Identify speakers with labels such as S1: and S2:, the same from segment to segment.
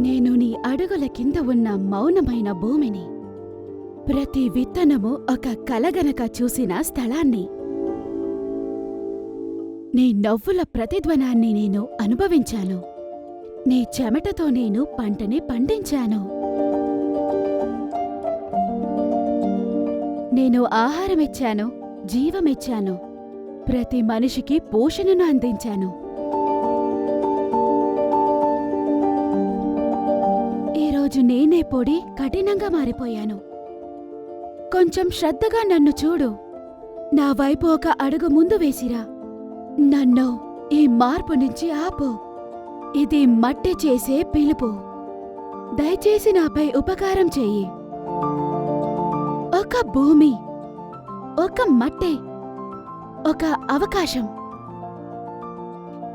S1: నేను నీ అడుగుల కింద ఉన్న మౌనమైన భూమిని ప్రతి విత్తనము ఒక కలగనక చూసిన స్థలాన్ని. నీ నవ్వుల ప్రతిధ్వనాన్ని నేను అనుభవించాను. నీ చెమటతో నేను పంటని పండించాను. నేను ఆహారమిచ్చాను జీవమిచ్చాను. ప్రతి మనిషికి పోషణను అందించాను. పొడి కఠినంగా మారిపోయాను. కొంచెం శ్రద్ధగా నన్ను చూడు. నా వైపు ఒక అడుగు ముందు వేసిరా. నన్ను ఈ మార్పు నుంచి ఆపు. ఇది మట్టి చేసే పిలుపు. దయచేసి నాపై ఉపకారం చెయ్యి ఒక భూమి ఒక మట్టి ఒక అవకాశం.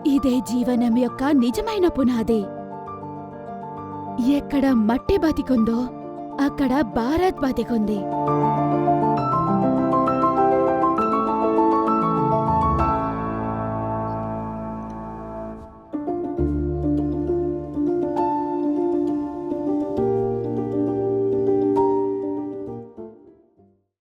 S1: ఇదే జీవనం యొక్క నిజమైన పునాది. ఎక్కడ మట్టి బతికుందో అక్కడ భారత్ బతికుంది.